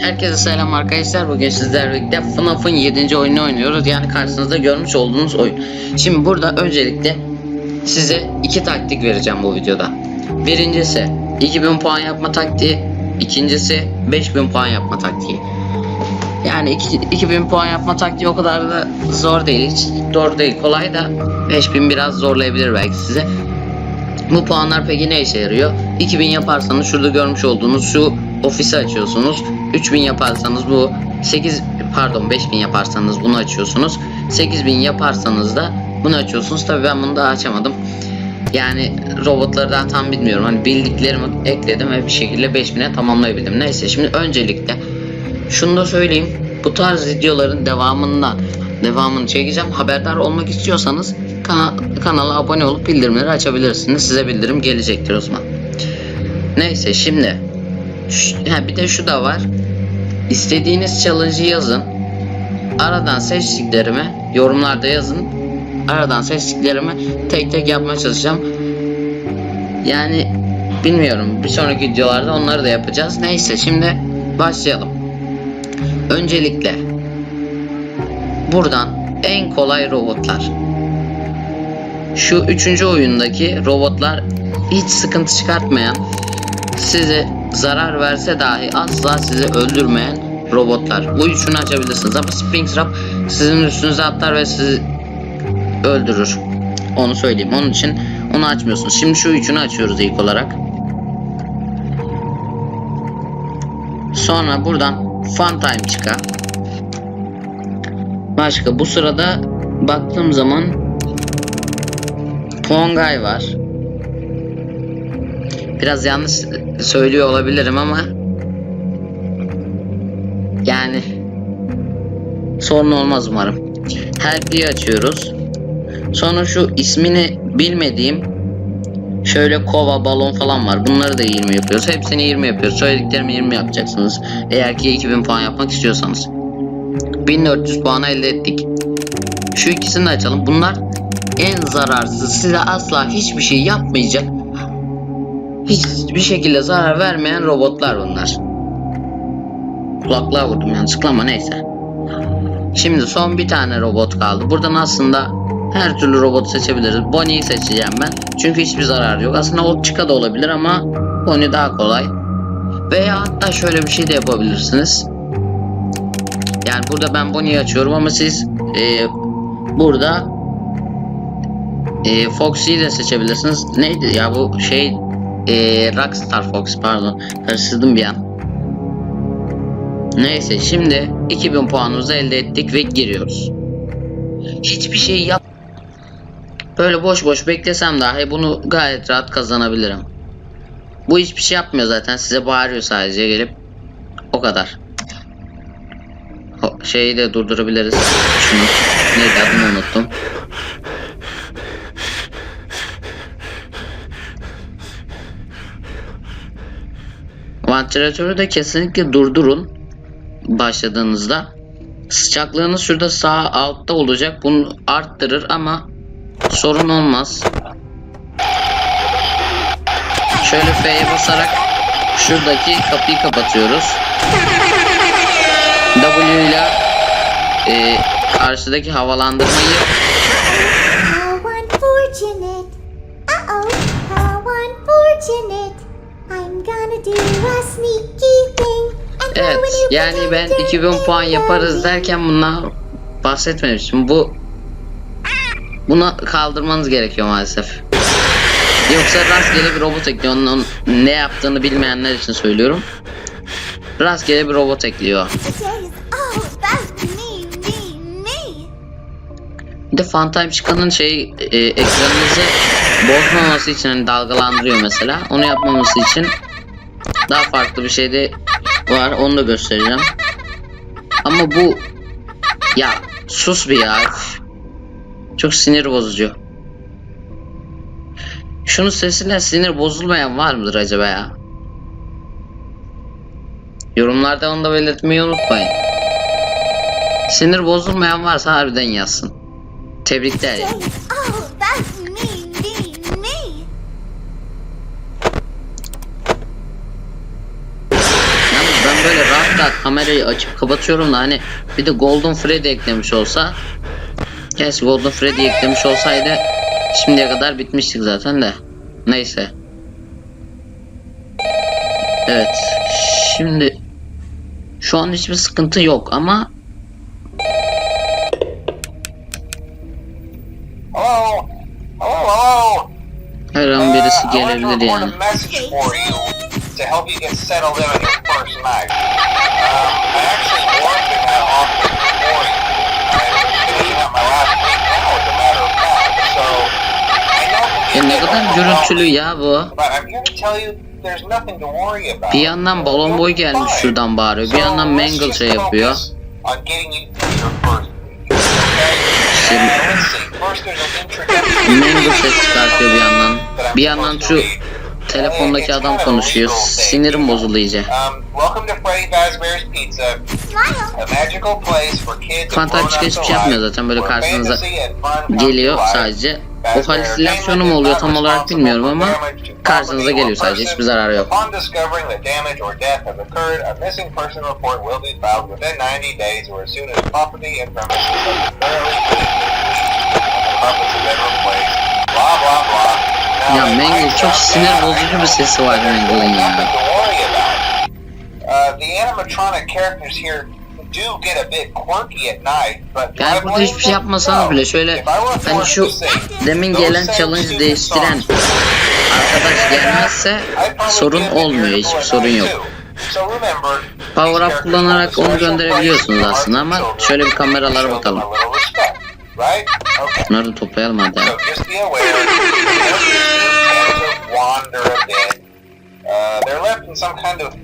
Herkese selam arkadaşlar. Bugün sizlerle birlikte FNAF'ın 7. oyunu oynuyoruz. Yani karşınızda görmüş olduğunuz oyun. Şimdi burada öncelikle size iki taktik vereceğim bu videoda. Birincisi 2000 puan yapma taktiği. İkincisi 5000 puan yapma taktiği. Yani iki- 2000 puan yapma taktiği o kadar da zor değil. Hiç zor değil. Kolay da 5000 biraz zorlayabilir belki size. Bu puanlar peki ne işe yarıyor? 2000 yaparsanız şurada görmüş olduğunuz şu ofisi açıyorsunuz. 3000 yaparsanız bu 8 pardon 5000 yaparsanız bunu açıyorsunuz. 8000 yaparsanız da bunu açıyorsunuz. Tabii ben bunu daha açamadım. Yani robotları daha tam bilmiyorum. Hani bildiklerimi ekledim ve bir şekilde 5000'e tamamlayabildim. Neyse şimdi öncelikle şunu da söyleyeyim. Bu tarz videoların devamından devamını çekeceğim. Haberdar olmak istiyorsanız kana- kanala abone olup bildirimleri açabilirsiniz. Size bildirim gelecektir o zaman. Neyse şimdi ha, bir de şu da var. İstediğiniz challenge'ı yazın. Aradan seçtiklerimi yorumlarda yazın. Aradan seçtiklerimi tek tek yapmaya çalışacağım. Yani bilmiyorum. Bir sonraki videolarda onları da yapacağız. Neyse şimdi başlayalım. Öncelikle buradan en kolay robotlar. Şu üçüncü oyundaki robotlar hiç sıkıntı çıkartmayan, size zarar verse dahi asla sizi öldürmeyen robotlar. Bu üçünü açabilirsiniz ama Springtrap sizin üstünüze atlar ve sizi öldürür. Onu söyleyeyim. Onun için onu açmıyorsunuz. Şimdi şu üçünü açıyoruz ilk olarak. Sonra buradan Fun Time çıkar. Başka bu sırada baktığım zaman Pongay var. Biraz yanlış söylüyor olabilirim ama yani sorun olmaz umarım. Help'liyi açıyoruz. Sonra şu ismini bilmediğim şöyle kova, balon falan var. Bunları da 20 yapıyoruz. Hepsini 20 yapıyoruz. Söylediklerimi 20 yapacaksınız. Eğer ki 2000 puan yapmak istiyorsanız. 1400 puan elde ettik. Şu ikisini de açalım. Bunlar en zararsız. Size asla hiçbir şey yapmayacak. Hiçbir şekilde zarar vermeyen robotlar bunlar. Kulaklığa vurdum yanlışlıkla ama neyse. Şimdi son bir tane robot kaldı. Buradan aslında her türlü robot seçebiliriz. Bonnie'yi seçeceğim ben. Çünkü hiçbir zararı yok. Aslında o Chica da olabilir ama Bonnie daha kolay. Veya hatta şöyle bir şey de yapabilirsiniz. Yani burada ben Bonnie'yi açıyorum ama siz e, burada e, Foxy'yi de seçebilirsiniz. Neydi ya bu şey e, Rockstar Fox pardon karıştırdım bir an. Neyse şimdi 2000 puanımızı elde ettik ve giriyoruz. Hiçbir şey yap. Böyle boş boş beklesem dahi bunu gayet rahat kazanabilirim. Bu hiçbir şey yapmıyor zaten size bağırıyor sadece gelip. O kadar. Şeyi de durdurabiliriz. Şunu. Neydi adını unuttum. Vantilatörü de kesinlikle durdurun başladığınızda. Sıcaklığınız şurada sağ altta olacak. Bunu arttırır ama sorun olmaz. Şöyle F'ye basarak şuradaki kapıyı kapatıyoruz. W ile e, karşıdaki havalandırmayı How unfortunate. Uh-oh, how unfortunate. Evet yani ben potato 2000 puan yaparız derken bundan bahsetmemiştim. Bu buna kaldırmanız gerekiyor maalesef. Yoksa rastgele bir robot ekliyor. Onun, ne yaptığını bilmeyenler için söylüyorum. Rastgele bir robot ekliyor. Bir de Funtime çıkanın şey e, ekranınızı bozmaması için hani dalgalandırıyor mesela. Onu yapmaması için daha farklı bir şey de var. Onu da göstereceğim. Ama bu ya sus bir ya. Çok sinir bozucu. Şunun sesinden sinir bozulmayan var mıdır acaba ya? Yorumlarda onu da belirtmeyi unutmayın. Sinir bozulmayan varsa harbiden yazsın. Tebrikler kamerayı açıp kapatıyorum da hani bir de Golden Freddy eklemiş olsa Gerçi Golden Freddy eklemiş olsaydı şimdiye kadar bitmiştik zaten de. Neyse. Evet. Şimdi şu an hiçbir sıkıntı yok ama her an birisi gelebilir yani. First night. Um, I actually worked in that office before. I'm finishing up my last week now, as a matter of fact. So, I know Ya ne kadar gürültülü ya bu. But I'm here to tell you there's nothing to worry about. Bir yandan balon boy gelmiş şuradan bağırıyor. Bir yandan Mangle şey yapıyor. Şimdi- introduction. Mangle ses çıkartıyor bir yandan. Bir yandan şu telefondaki adam konuşuyor. Sinirim bozuldu iyice. Um, Fantastik hiçbir şey yapmıyor zaten böyle karşınıza geliyor sadece. O halüsinasyonu mu oluyor tam olarak bilmiyorum ama karşınıza geliyor sadece hiçbir zararı yok. Upon discovering that damage or death has occurred, a missing person report will be filed within 90 days or as soon as property and premises have been thoroughly cleaned and carpets have been replaced. Blah blah blah. Ya Mangle çok sinir bozucu bir sesi var Mangle'ın ya. about. Uh, Yani burada hiçbir şey yapmasanız bile şöyle hani şu demin gelen challenge değiştiren arkadaş gelmezse sorun olmuyor hiçbir sorun yok. Power up kullanarak onu gönderebiliyorsunuz aslında ama şöyle bir kameralara bakalım. Bunları da toplayalım hadi. So just be aware, to wander a bit. Uh, they're left in some kind of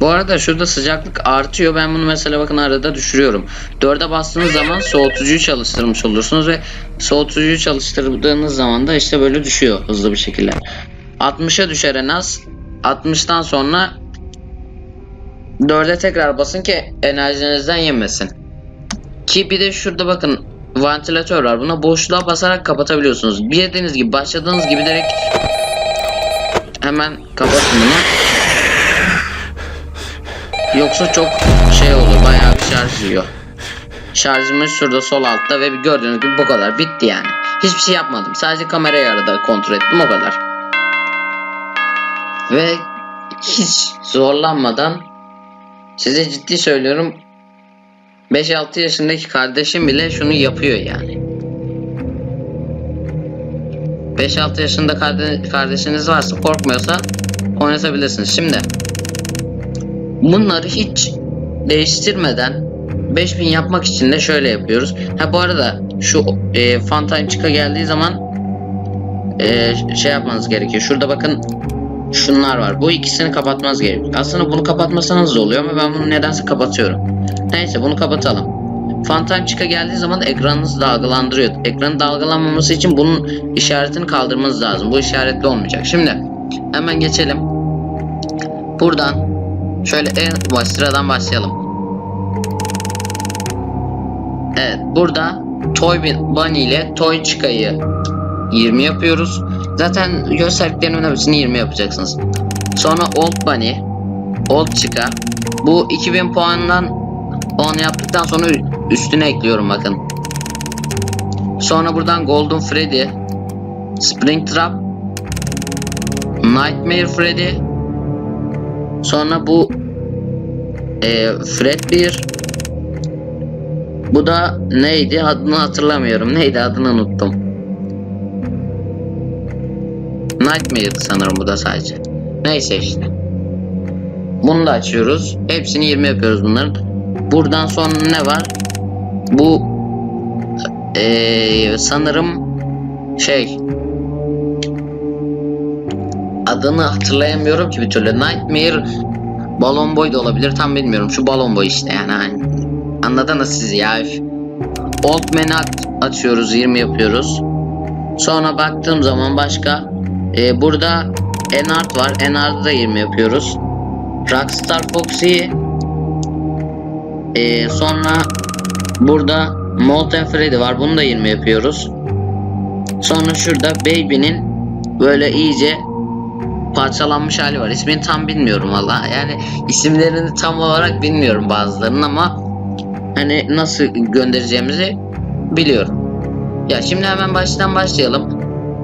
Bu arada şurada sıcaklık artıyor. Ben bunu mesela bakın arada düşürüyorum. 4'e bastığınız zaman soğutucuyu çalıştırmış olursunuz ve soğutucuyu çalıştırdığınız zaman da işte böyle düşüyor hızlı bir şekilde. 60'a düşer en az. 60'tan sonra 4'e tekrar basın ki enerjinizden yemesin. Ki bir de şurada bakın vantilatör var. Buna boşluğa basarak kapatabiliyorsunuz. Bir dediğiniz gibi başladığınız gibi direkt hemen kapatın bunu. Yoksa çok şey olur bayağı bir şarj yiyor. Şarjımız şurada sol altta ve gördüğünüz gibi bu kadar bitti yani. Hiçbir şey yapmadım. Sadece kamerayı arada kontrol ettim o kadar. Ve hiç zorlanmadan size ciddi söylüyorum 5-6 yaşındaki kardeşim bile şunu yapıyor yani. 5-6 yaşında karde- kardeşiniz varsa korkmuyorsa oynatabilirsiniz. Şimdi Bunları hiç değiştirmeden 5000 yapmak için de şöyle yapıyoruz. Ha bu arada şu e, Funtime çıka geldiği zaman e, şey yapmanız gerekiyor. Şurada bakın şunlar var. Bu ikisini kapatmanız gerekiyor. Aslında bunu kapatmasanız da oluyor ama ben bunu nedense kapatıyorum. Neyse bunu kapatalım. Funtime çıka geldiği zaman ekranınızı dalgalandırıyor. Ekranın dalgalanmaması için bunun işaretini kaldırmanız lazım. Bu işaretli olmayacak. Şimdi hemen geçelim. Buradan Şöyle en baş sıradan başlayalım. Evet burada Toy Bunny ile Toy Chica'yı 20 yapıyoruz. Zaten gösterdiklerimin hepsini 20 yapacaksınız. Sonra Old Bunny, Old Chica. Bu 2000 puandan 10 yaptıktan sonra üstüne ekliyorum bakın. Sonra buradan Golden Freddy, Springtrap, Nightmare Freddy, Sonra bu e, Fred 1 Bu da neydi adını hatırlamıyorum. Neydi adını unuttum. Nightmare'dı sanırım bu da sadece. Neyse işte. Bunu da açıyoruz. Hepsini 20 yapıyoruz bunların. Buradan sonra ne var? Bu e, sanırım şey adını hatırlayamıyorum ki bir türlü. Nightmare Balon Boy da olabilir tam bilmiyorum. Şu Balon Boy işte yani. hani. Anladınız siz ya. Old Man'i aç- açıyoruz 20 yapıyoruz. Sonra baktığım zaman başka e, burada Enart var. Enart'ı da 20 yapıyoruz. Rockstar Foxy e, sonra burada Molten Freddy var. Bunu da 20 yapıyoruz. Sonra şurada Baby'nin böyle iyice parçalanmış hali var. İsmini tam bilmiyorum valla. Yani isimlerini tam olarak bilmiyorum bazılarının ama hani nasıl göndereceğimizi biliyorum. Ya şimdi hemen baştan başlayalım.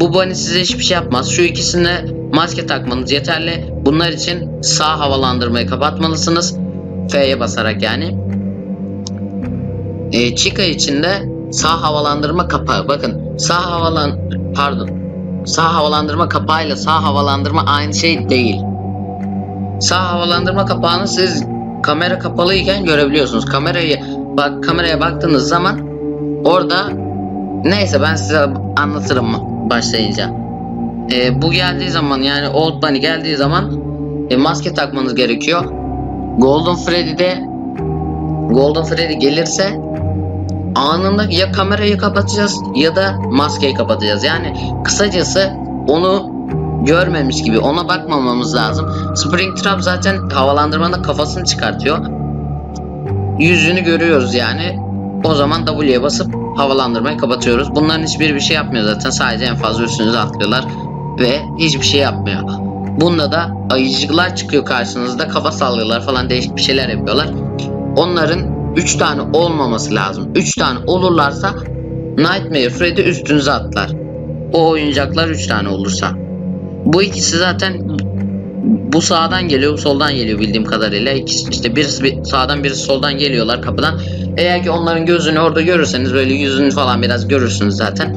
Bu bunny size hiçbir şey yapmaz. Şu ikisine maske takmanız yeterli. Bunlar için sağ havalandırmayı kapatmalısınız. F'ye basarak yani. E, Chica için de sağ havalandırma kapağı. Bakın sağ havalan pardon. Sağ havalandırma kapağıyla sağ havalandırma aynı şey değil. Sağ havalandırma kapağını siz kamera kapalıyken görebiliyorsunuz. Kamerayı bak kameraya baktığınız zaman orada neyse ben size anlatırım başlayınca. E, bu geldiği zaman yani Old Bunny geldiği zaman e, maske takmanız gerekiyor. Golden Freddy'de Golden Freddy gelirse anında ya kamerayı kapatacağız ya da maskeyi kapatacağız. Yani kısacası onu görmemiş gibi ona bakmamamız lazım. Springtrap zaten havalandırmanın kafasını çıkartıyor. Yüzünü görüyoruz yani. O zaman W'ye basıp havalandırmayı kapatıyoruz. Bunların hiçbiri bir şey yapmıyor zaten. Sadece en fazla üstünüze atlıyorlar ve hiçbir şey yapmıyor. Bunda da ayıcıklar çıkıyor karşınızda. Kafa sallıyorlar falan değişik bir şeyler yapıyorlar. Onların 3 tane olmaması lazım. 3 tane olurlarsa Nightmare Freddy üstünüze atlar. O oyuncaklar 3 tane olursa. Bu ikisi zaten bu sağdan geliyor, soldan geliyor bildiğim kadarıyla. İkisi, işte birisi bir sağdan birisi soldan geliyorlar kapıdan. Eğer ki onların gözünü orada görürseniz böyle yüzünü falan biraz görürsünüz zaten.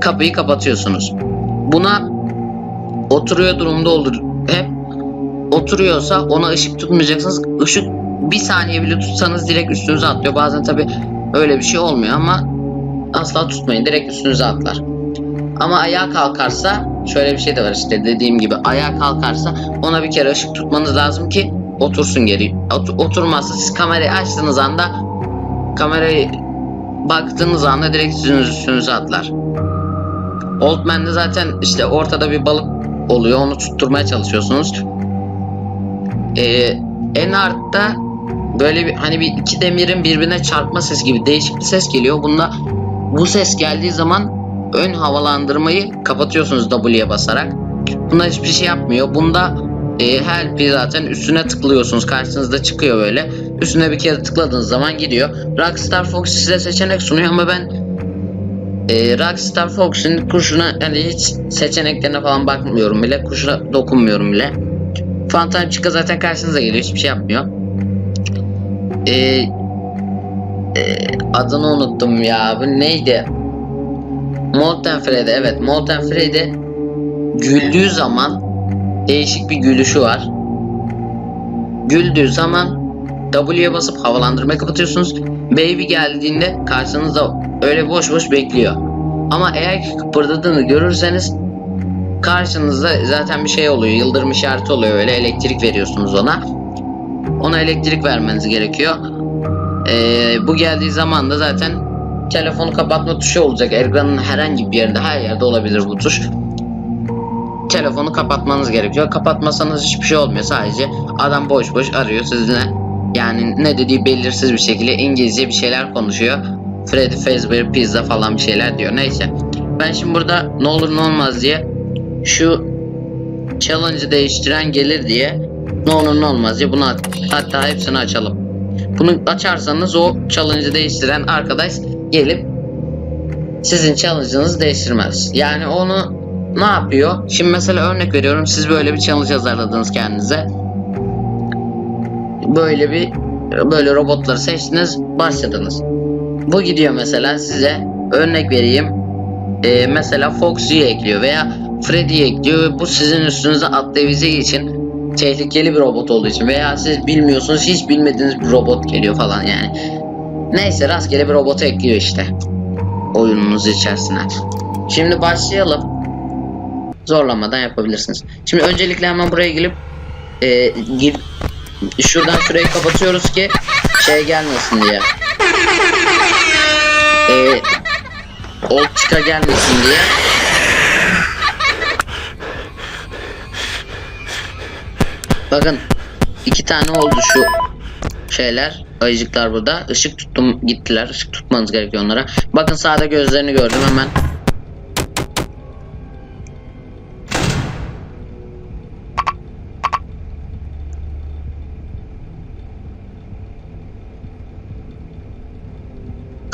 Kapıyı kapatıyorsunuz. Buna oturuyor durumda olur hep. Oturuyorsa ona ışık tutmayacaksınız. Işık bir saniye bile tutsanız direkt üstünüze atlıyor. Bazen tabi öyle bir şey olmuyor ama asla tutmayın. Direkt üstünüze atlar. Ama ayağa kalkarsa şöyle bir şey de var işte dediğim gibi ayağa kalkarsa ona bir kere ışık tutmanız lazım ki otursun geri. Ot- oturmazsa siz kamerayı açtığınız anda kamerayı baktığınız anda direkt sizin üstünüze atlar. Old Man'de zaten işte ortada bir balık oluyor onu tutturmaya çalışıyorsunuz. Ee, en artta böyle bir hani bir iki demirin birbirine çarpma sesi gibi değişik bir ses geliyor. Bunda bu ses geldiği zaman ön havalandırmayı kapatıyorsunuz W'ye basarak. Bunda hiçbir şey yapmıyor. Bunda e, help'i zaten üstüne tıklıyorsunuz. Karşınızda çıkıyor böyle. Üstüne bir kere tıkladığınız zaman gidiyor. Rockstar Fox size seçenek sunuyor ama ben e, Rockstar Fox'un kuşuna yani hiç seçeneklerine falan bakmıyorum bile. Kuşuna dokunmuyorum bile. Phantom Chica zaten karşınıza geliyor. Hiçbir şey yapmıyor. E, e, adını unuttum ya. Bu neydi? Molten Freddy evet Molten Freddy güldüğü zaman değişik bir gülüşü var. Güldüğü zaman W'ye basıp havalandırmayı kapatıyorsunuz. Baby geldiğinde karşınızda öyle boş boş bekliyor. Ama eğer ki kıpırdadığını görürseniz karşınızda zaten bir şey oluyor. Yıldırım işareti oluyor öyle elektrik veriyorsunuz ona. Ona elektrik vermeniz gerekiyor. Ee, bu geldiği zaman da zaten telefonu kapatma tuşu olacak. Ekranın herhangi bir yerinde her yerde olabilir bu tuş. Telefonu kapatmanız gerekiyor. Kapatmasanız hiçbir şey olmuyor. Sadece adam boş boş arıyor sizinle. Yani ne dediği belirsiz bir şekilde İngilizce bir şeyler konuşuyor. Freddy Fazbear Pizza falan bir şeyler diyor. Neyse. Ben şimdi burada ne olur ne olmaz diye şu challenge'ı değiştiren gelir diye ne olur ne olmaz diye bunu at- hatta hepsini açalım. Bunu açarsanız o challenge'ı değiştiren arkadaş gelip sizin challenge'ınızı değiştirmez. Yani onu ne yapıyor? Şimdi mesela örnek veriyorum siz böyle bir challenge hazırladınız kendinize. Böyle bir böyle robotları seçtiniz başladınız. Bu gidiyor mesela size örnek vereyim. Ee, mesela Foxy'yi ekliyor veya Freddy'yi ekliyor. Bu sizin üstünüze atlayabileceği için tehlikeli bir robot olduğu için veya siz bilmiyorsunuz hiç bilmediğiniz bir robot geliyor falan yani. Neyse rastgele bir robotu ekliyor işte oyununuz içerisine. Şimdi başlayalım. Zorlamadan yapabilirsiniz. Şimdi öncelikle hemen buraya gelip e, gir, şuradan şurayı kapatıyoruz ki şey gelmesin diye. E, old çıka gelmesin diye. Bakın iki tane oldu şu şeyler ayıcıklar burada. Işık tuttum gittiler. Işık tutmanız gerekiyor onlara. Bakın sağda gözlerini gördüm hemen.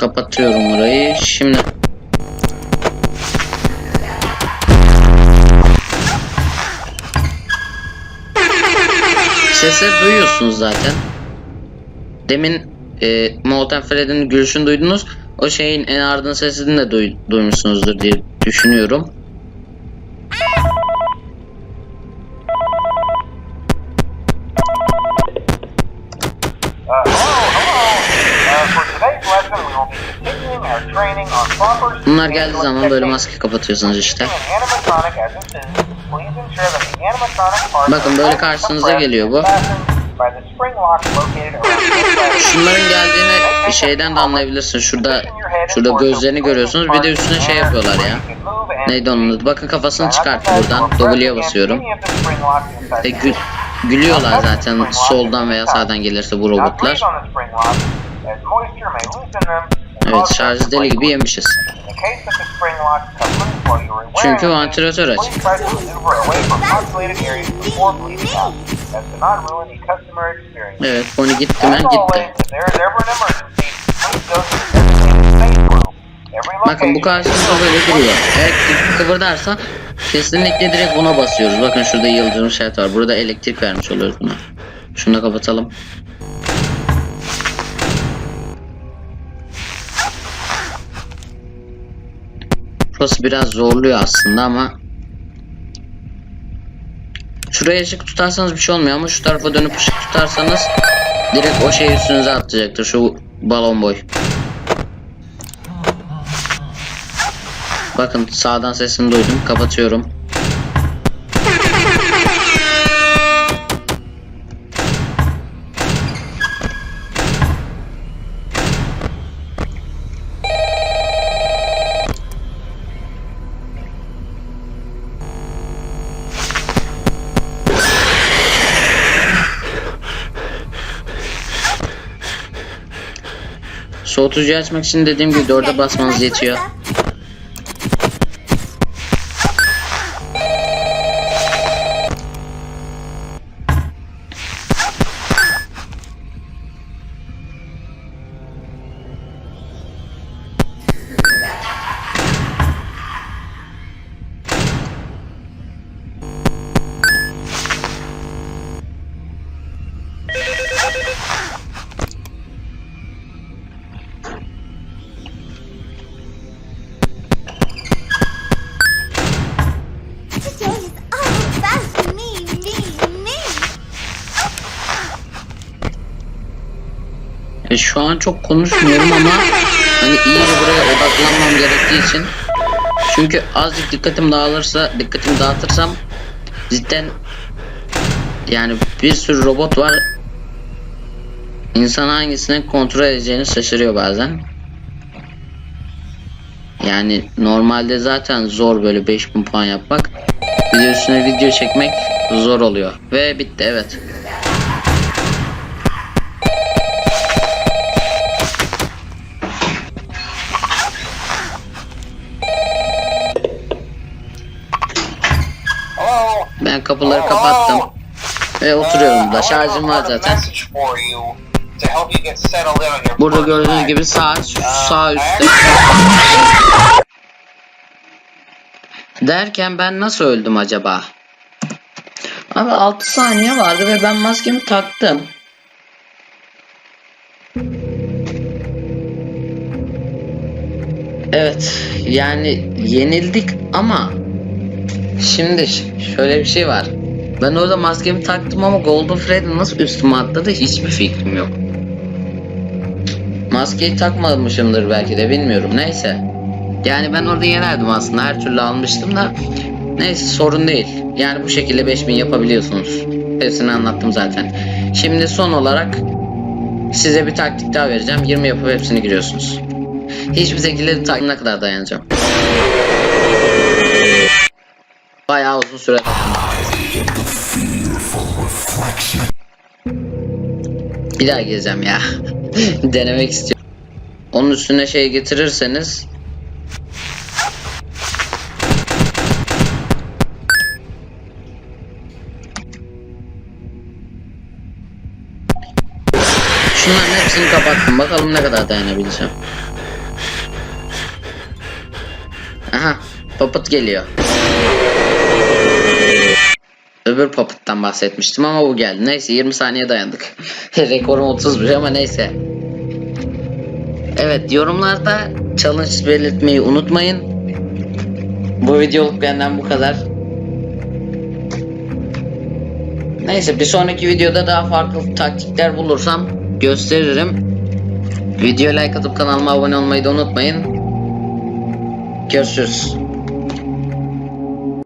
Kapatıyorum burayı. Şimdi Sesleri duyuyorsunuz zaten. Demin e, Molten Fred'in gülüşünü duydunuz. O şeyin en ardın sesini de duy- duymuşsunuzdur diye düşünüyorum. Uh, Bunlar geldiği zaman böyle maske kapatıyorsunuz işte. Bakın böyle karşınıza geliyor bu. Şunların geldiğini şeyden de anlayabilirsin. Şurada şurada gözlerini görüyorsunuz. Bir de üstüne şey yapıyorlar ya. Neydi onun adı? Bakın kafasını çıkarttı buradan. W'ye basıyorum. E, gül- gülüyorlar zaten soldan veya sağdan gelirse bu robotlar. Evet şarj deli gibi yemişiz. Çünkü vantilatör açık. Evet Pony gitti mi? Gitti. Bakın bu karşımızda böyle duruyor. Eğer kı- kıvırdarsa kesinlikle direkt buna basıyoruz. Bakın şurada yıldırım şart var. Burada elektrik vermiş oluyoruz buna. Şunu da kapatalım. Burası biraz zorluyor aslında ama Şuraya ışık tutarsanız bir şey olmuyor ama şu tarafa dönüp ışık tutarsanız direkt o şey üstünüze atlayacaktır şu balon boy. Bakın sağdan sesini duydum. Kapatıyorum. Soğutucuyu açmak için dediğim gibi dörde basmanız yetiyor. Şu an çok konuşmuyorum ama hani iyice buraya odaklanmam gerektiği için. Çünkü azıcık dikkatim dağılırsa dikkatimi dağıtırsam cidden yani bir sürü robot var. İnsan hangisini kontrol edeceğini şaşırıyor bazen. Yani normalde zaten zor böyle 5000 puan yapmak. Bir üstüne video çekmek zor oluyor. Ve bitti evet Ben kapıları kapattım ve oturuyorum da şarjım var zaten Burada gördüğünüz gibi şu sağ üstte. Derken ben nasıl öldüm acaba? Abi 6 saniye vardı ve ben maskemi taktım. Evet yani yenildik ama şimdi şöyle bir şey var. Ben orada maskemi taktım ama Golden Freddy nasıl üstüme atladı hiçbir fikrim yok. Maskeyi takmamışımdır belki de bilmiyorum. Neyse. Yani ben orada yenerdim aslında. Her türlü almıştım da. Neyse sorun değil. Yani bu şekilde 5000 yapabiliyorsunuz. Hepsini anlattım zaten. Şimdi son olarak size bir taktik daha vereceğim. 20 yapıp hepsini giriyorsunuz. Hiçbir şekilde taktiğine kadar dayanacağım. Bayağı uzun süre Bir daha gezeceğim ya. Denemek istiyorum. Onun üstüne şey getirirseniz Şunların hepsini kapattım. Bakalım ne kadar dayanabileceğim. Aha Puppet geliyor. Öbür Puppet'tan bahsetmiştim ama bu geldi. Neyse 20 saniye dayandık. Rekorum 31 ama neyse. Evet yorumlarda challenge belirtmeyi unutmayın. Bu videoluk benden bu kadar. Neyse bir sonraki videoda daha farklı taktikler bulursam gösteririm. Videoya like atıp kanalıma abone olmayı da unutmayın. Görüşürüz.